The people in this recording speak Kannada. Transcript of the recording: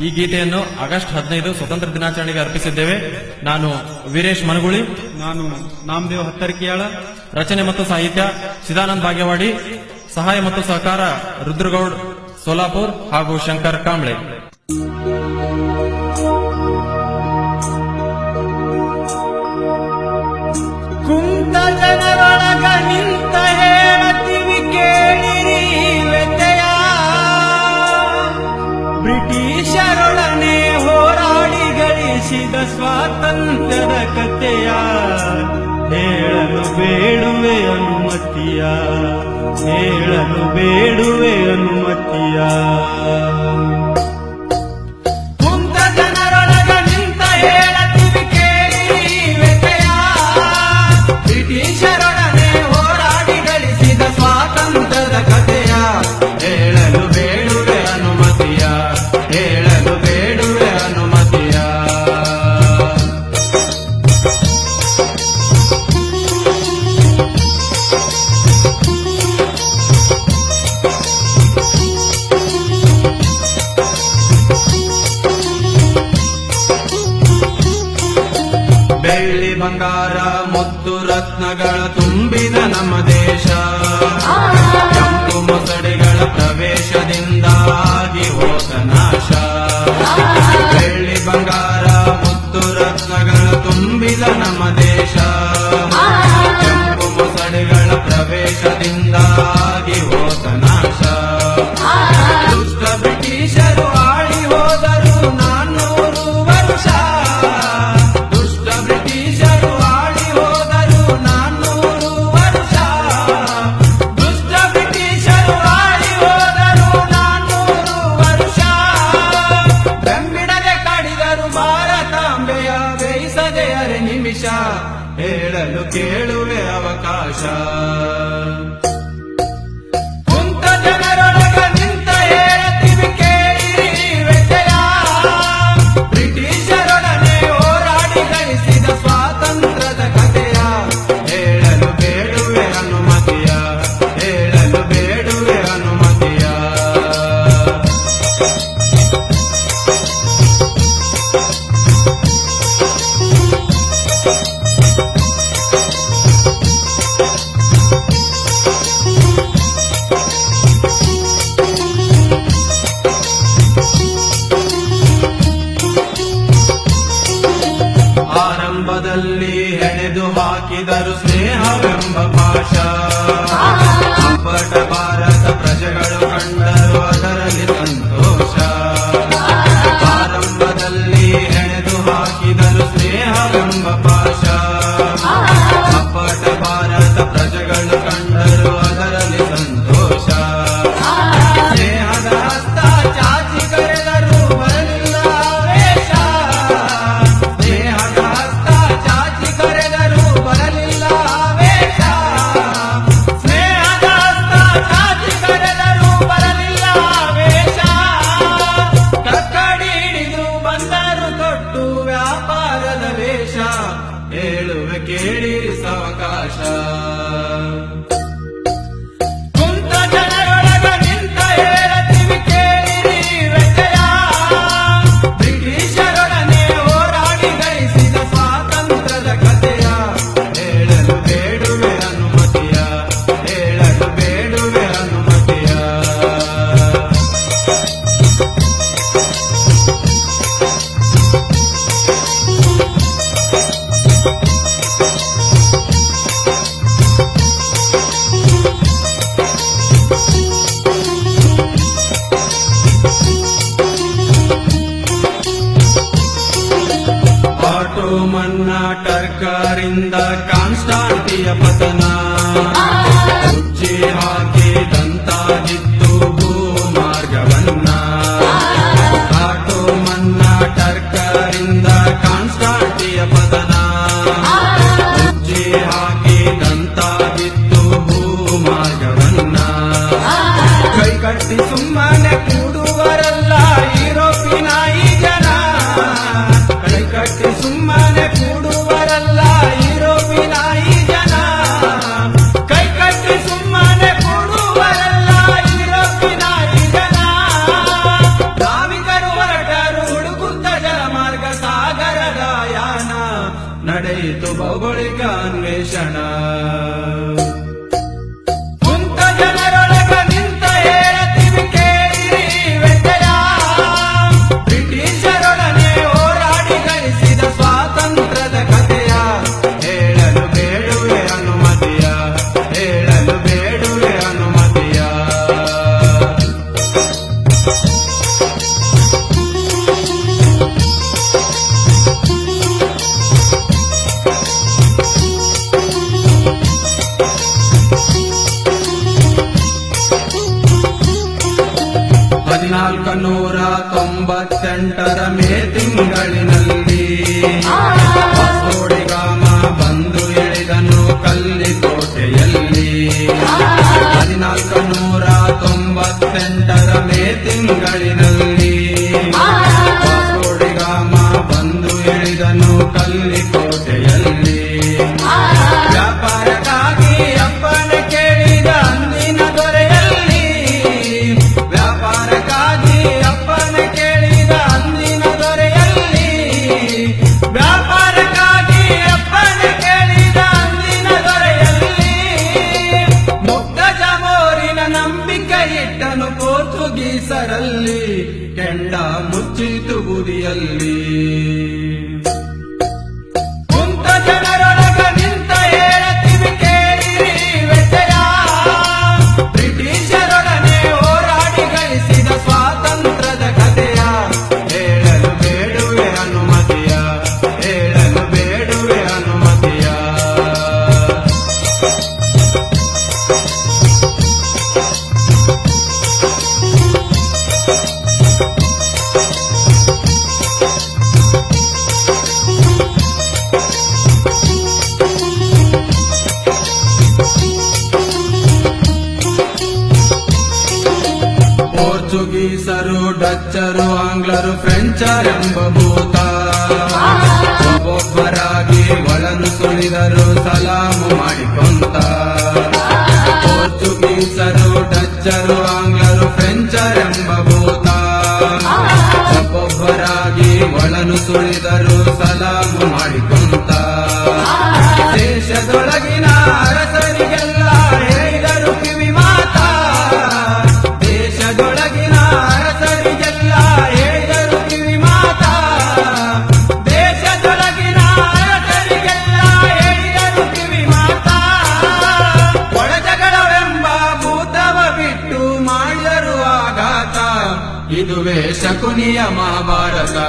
ಈ ಗೀತೆಯನ್ನು ಆಗಸ್ಟ್ ಹದಿನೈದು ಸ್ವತಂತ್ರ ದಿನಾಚರಣೆಗೆ ಅರ್ಪಿಸಿದ್ದೇವೆ. ನಾನು ವೀರೇಶ್ ಮನಗುಳಿ. ನಾನು ನಾಮದೇವ್ ಹತ್ತರ್ಕಿಯಾಳ. ರಚನೆ ಮತ್ತು ಸಾಹಿತ್ಯ ಸಿದಾನಂದ್ ಭಾಗ್ಯವಾಡಿ. ಸಹಾಯ ಮತ್ತು ಸಹಕಾರ ರುದ್ರಗೌಡ್ ಸೋಲಾಪುರ್ ಹಾಗೂ ಶಂಕರ್ ಕಾಂಬ್ಳೆ. ದೇಶಿದ ಸ್ವಾತಂತ್ರ್ಯದ ಕಥೆಯ ಹೇಳಲು ಬೇಡುವೆ ಅನುಮತಿಯ ಹೇಳಲು ಬೇಡುವೆ ಅನುಮತಿಯ. ಬಂಗಾರ ಮತ್ತು ರತ್ನಗಳ ತುಂಬಿದ ನಮ್ಮ ದೇಶ. ಕೆಂಪು ಮೊಸಳೆಗಳ ಪ್ರವೇಶದಿಂದಾಗಿ ಹೋದ ನಾಶ. ಬೆಳ್ಳಿ ಬಂಗಾರ ಮತ್ತು ರತ್ನಗಳ ತುಂಬಿದ ನಮ್ಮ ದೇಶ. ಹಾಕಿದರು ಸ್ನೇಹವೆಂಬ ಭಾಷಾ ಹೇಳುವೆ ಕೇಳಿರಿ ಸಾವಕಾಶ. ನನ್ನ ಟರ್ಕರಿಂದ ಕಾನ್ಸ್ಟಾಂಟಿಯ ಪತನ. ಉಜ್ಜೆ ಹಾಕಿದಂತಾಗಿತ್ತು ಭೂಮಾರ್ಗವನ್ನ. ಆಟೋ ಮನ್ನ ಟರ್ಕರಿಂದ ಕಾನ್ಸ್ಟಾಂಟಿಯ ಪತನ. ಉಜ್ಜೆ ಹಾಕಿ ಹದಿನಾಲ್ಕು ನೂರ ತೊಂಬತ್ತೆಂಟರ ಮೇ ತಿಂಗಳಿನಲ್ಲಿ ಸೋಡಿಗಾಮ ಬಂದು ಇಳಿದನು ಕಲ್ಲಿಕೋಟೆಯಲ್ಲಿ. ಹದಿನಾಲ್ಕು ನೂರ ತೊಂಬತ್ತೆಂಟರ ಮೇ ತಿಂಗಳಿನಲ್ಲಿ ಸೋಡಿಗಾಮ ಬಂದು ಇಳಿದನು ಕಲ್ಲಿಕೋಟೆಯಲ್ಲಿ. ವ್ಯಾಪಾರಕ್ಕಾಗಿ ಅಪ್ಪನ ಕೇಳಿದ ಅಂದಿನ ದೊರೆಯಲ್ಲಿ ವ್ಯಾಪಾರಕ್ಕಾಗಿ ಕೆಂಡ ಮುಚ್ಚಿತು ಗುದಿಯಲ್ಲಿ ಪೋರ್ಚುಗೀಸರು ಡಚ್ಚರು, ಆಂಗ್ಲರು ಫ್ರೆಂಚರೆಂಬ ಭೂತ. ಒಬ್ಬೊಬ್ಬರಾಗಿ ಒಳನು ಸುಳಿದರು, ಸಲಾಮು ಮಾಡಿಕೊಂತ. ಪೋರ್ಚುಗೀಸರು, ಡಚ್ಚರು, ಆಂಗ್ಲರು ಫ್ರೆಂಚರೆಂಬ ಭೂತ. ಒಬ್ಬೊಬ್ಬರಾಗಿ ಒಳನು ಸುಳಿದರು शकुनिय महाभारता